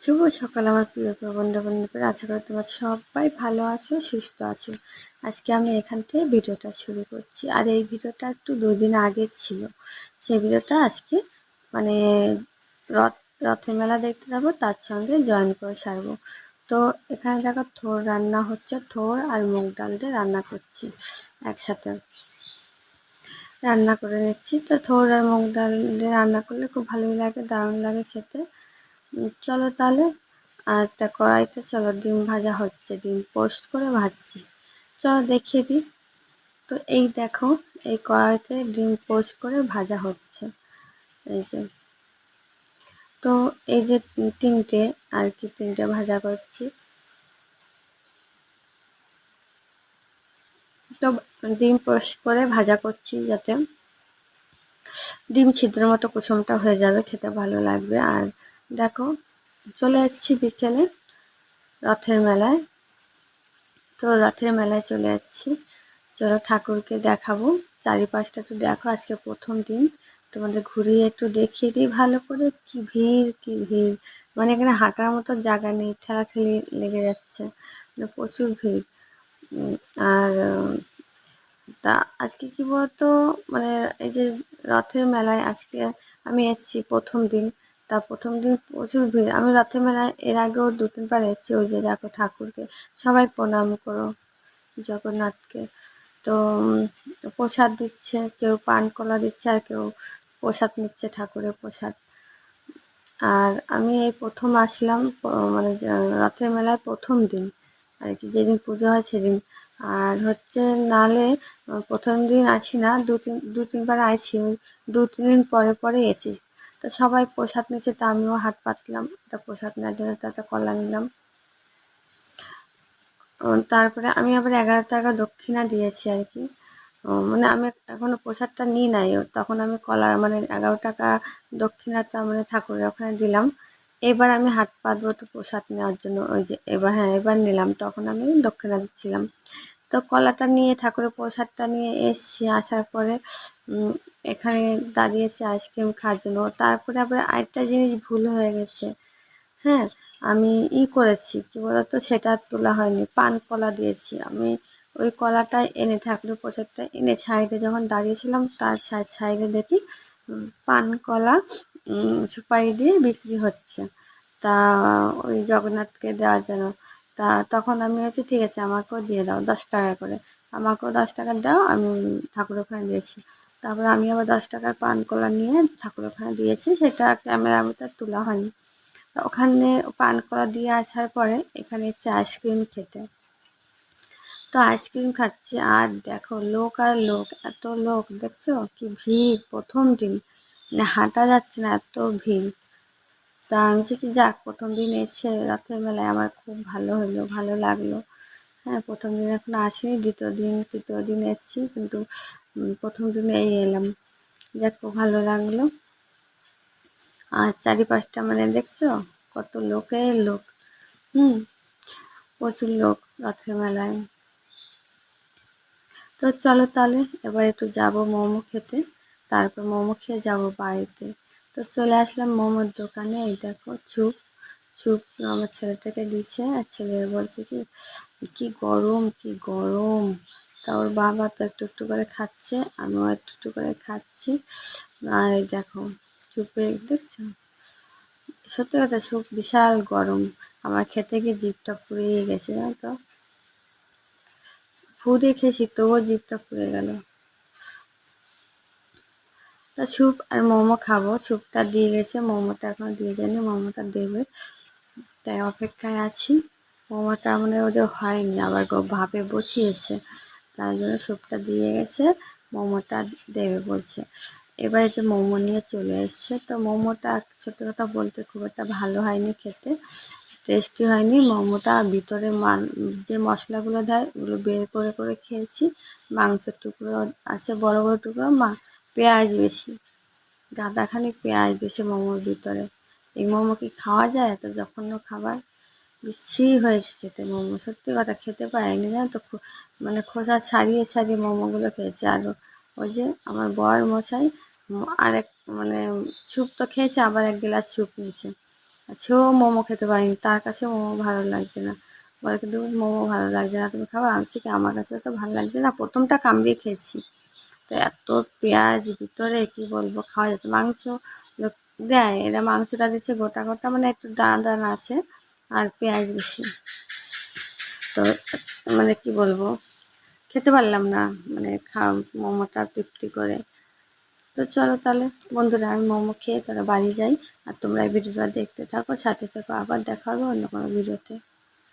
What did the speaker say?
শুভ সকাল আমার প্রিয় প্রিয় বন্ধু বান্ধবীরা আশা করি তোমার সবাই ভালো আছো, সুস্থ আছো। আজকে আমি এখান থেকে ভিডিওটা শুরু করছি। আর এই ভিডিওটা একটু দুদিন আগের ছিল। সেই ভিডিওটা আজকে মানে রথ, রথের মেলা দেখতে যাব, তার সঙ্গে জয়েন করে সারবো। তো এখানে দেখো থোর রান্না হচ্ছে, থোর আর মুগ ডাল দিয়ে রান্না করছি একসাথে। রান্না করে নিচ্ছি। তো থোর আর মুগ ডাল দিয়ে রান্না করলে খুব ভালোই লাগে, দারুণ লাগে খেতে। চলো তাহলে। আর একটা কড়াইতে চলো, ডিম ভাজা হচ্ছে, ডিম পোস্ট করে ভাজছি। চলো দেখিয়ে দিই। তো এই দেখো, এই কড়াইতে ডিম পোস্ট করে ভাজা হচ্ছে। এই যে। তো এই যে তিনটে, আর কি তিনটে ভাজা করছি। তো ডিম পোস্ট করে ভাজা করছি যাতে। ডিম ছিদ্রের মতো কুসুমটা হয়ে যাবে, খেতে ভালো লাগবে। আর দেখো, চলে আসছি বিকেলে রথের মেলায়। তো রথের মেলায় চলে যাচ্ছি চলো ঠাকুরকে দেখাবো। চারিপাশটা একটু দেখো, আজকে প্রথম দিন। তোমাদের ঘুরিয়ে একটু দেখিয়ে দিই ভালো করে। কি ভিড় কি ভিড়। মানে এখানে হাঁটার মতো জায়গা নেই, ঠেলাঠেলি লেগে যাচ্ছে। মানে প্রচুর ভিড়। আর, তা আজকে কি বলতো? মানে এই যে রথের মেলায় আজকে আমি এসেছি প্রথম দিন। তা প্রথম দিন প্রচুর ভিড়। আমি রথের মেলায় এর আগেও দু তিনবার এসেছি ওই যে দেখো ঠাকুরকে। সবাই প্রণাম করো জগন্নাথকে। তো প্রসাদ দিচ্ছে, কেউ পান কলা দিচ্ছে আর কেউ প্রসাদ নিচ্ছে ঠাকুরের প্রসাদ। আর আমি এই প্রথম আসলাম মানে রথের মেলায় প্রথম দিন। আর কি, যেদিন পুজো হয় সেদিন। আর হচ্ছে নালে প্রথম দিন আসি না, দু তিন, দু তিনবার ওই দু তিন দিন পরে পরে এসেছি। তো সবাই প্রসাদ নিয়েছে, তা আমিও হাত পাতলাম। একটা প্রসাদ নেওয়ার জন্য তাতে কলা নিলাম। তারপরে আমি আবার এগারো টাকা দক্ষিণা দিয়েছি আর কি। মানে আমি এখনও প্রসাদটা নিই নাই। তখন আমি কলা মানে এগারো টাকা দক্ষিণাটা মানে ঠাকুরের ওখানে দিলাম। এবার আমি হাত পাতবো একটু প্রসাদ নেওয়ার জন্য। ওই যে এবার হ্যাঁ এবার নিলাম। তখন আমি দক্ষিণা দিচ্ছিলাম। তো কলাটা নিয়ে, ঠাকুরের প্রসাদটা নিয়ে এসছি। আসার পরে এখানে দাঁড়িয়েছি আইসক্রিম খাওয়ার জন্য। তারপরে আবার আরেকটা জিনিস ভুল হয়ে গেছে। হ্যাঁ আমি ই করেছি। কি বলতো? সেটা তোলা হয়নি। পান কলা দিয়েছি। আমি ওই কলাটা এনে, ঠাকুরের প্রসাদটা এনে ছাইডে যখন দাঁড়িয়েছিলাম, তার সাইডে দেখি পান কলা সুপারি দিয়ে বিক্রি হচ্ছে। তা ওই জগন্নাথকে দেওয়ার জন্য। তা তখন আমি হচ্ছে ঠিক আছে, আমাকেও দিয়ে দাও, দশ টাকা করে। আমাকেও দশ টাকা দাও, আমি ঠাকুর ওখানে দিয়েছি। তারপরে আমি আবার দশ টাকার পান কলা নিয়ে ঠাকুর ওখানে দিয়েছি, সেটা ক্যামেরার মতো তোলা হয়নি। ওখানে পান কলা দিয়ে আসার পরে এখানে হচ্ছে আইসক্রিম খেতে। তো আইসক্রিম খাচ্ছি, আর দেখো লোক আর লোক, এত লোক, দেখছ? কি ভিড়, প্রথম দিন। মানে হাঁটা যাচ্ছে না, এত ভিড়। তা আমি যে কি যাক, প্রথম দিন এসে রাতের বেলায় আমার খুব ভালো হলো, ভালো লাগল। হ্যাঁ প্রথম দিন এখন আসিনি, দ্বিতীয় দিন, তৃতীয় দিন এসেছি, কিন্তু প্রথম দিনে এই এলাম। যাক, খুব ভালো লাগল। আর চারিপাশটা মানে দেখছ? কত লোকের লোক। হুম, প্রচুর লোক রথের মেলায় তো চলো তাহলে, এবার একটু যাব মোমো খেতে। তারপর মোমো খেয়ে যাব বাড়িতে। তো চলে আসলাম মোমোর দোকানে। এই দেখো, চুপ চুপ। আমার ছেলেটাকে দিচ্ছে আর ছেলে বলছে কি কি গরম কি গরম। তা ওর বাবা তো একটু একটু করে খাচ্ছে, আমিও একটু একটু করে খাচ্ছি। আর দেখো, চুপে দেখছ? সত্যি কথা সুপ বিশাল গরম। আমার খেতে গিয়ে জিপটা পুড়িয়ে গেছে, জানো তো? ফু দিয়ে খেয়েছি, তবুও জিপটা পুড়ে গেল। তা স্যুপ আর মোমো খাব। স্যুপটা দিয়ে গেছে, মোমোটা এখন দিয়ে যায়নি মোমোটা দেবে। তাই অপেক্ষায় আছি। মোমোটা মানে ওদের হয়নি, আবার ভাবে বসিয়েছে। তার জন্য স্যুপটা দিয়ে গেছে, মোমোটা দেবে বলছে। এবারে যে মোমো নিয়ে চলে এসছে। তো মোমোটা সত্যি কথা বলতে খুব একটা ভালো হয়নি খেতে, টেস্টি হয়নি। মোমোটা ভিতরে মান, যে মশলাগুলো দেয় ওগুলো বের করে করে খেয়েছি। মাংসের টুকরো আছে, বড় বড় টুকরো, মা পেঁয়াজ বেশি। গাদাখানি পেঁয়াজ দিয়েছে মোমোর ভিতরে। এই মোমো কি খাওয়া যায়? এত জঘন্য খাবার? বিচ্ছি হয়েছে খেতে মোমো। সত্যি কথা, খেতে পারিনি, জানো তো? মানে খোসা ছাড়িয়ে ছাড়িয়ে মোমোগুলো খেয়েছে। আর ওই যে আমার বর মশাই আরেক মানে স্যুপ তো খেয়েছে, আবার এক গ্লাস স্যুপ নিয়েছে। সেও মোমো খেতে পারেনি। তার কাছে মোমো ভালো লাগছে না। বলে কিন্তু মোমো ভালো লাগছে না, তুমি খাবার আমি কি? আমার কাছে তো ভালো লাগছে না। প্রথমটা কামড়িয়ে খেয়েছি। তো এত পেঁয়াজ ভিতরে, কি বলব, খাওয়া যেত। মাংস দেয়, এরা মাংসটা দিচ্ছে গোটা গোটা মানে একটু দানা দানা আছে আর পেঁয়াজ বেশি। তো মানে কি বলব, খেতে পারলাম না মানে খা মোমোটা তৃপ্তি করে। তো চলো তাহলে, বন্ধুরা, আমি মোমো খেয়ে তারা বাড়ি যাই, আর তোমরা এই ভিডিওটা দেখতে থাকো, সাথে থাকো, আবার দেখা হবে অন্য কোনো ভিডিওতে।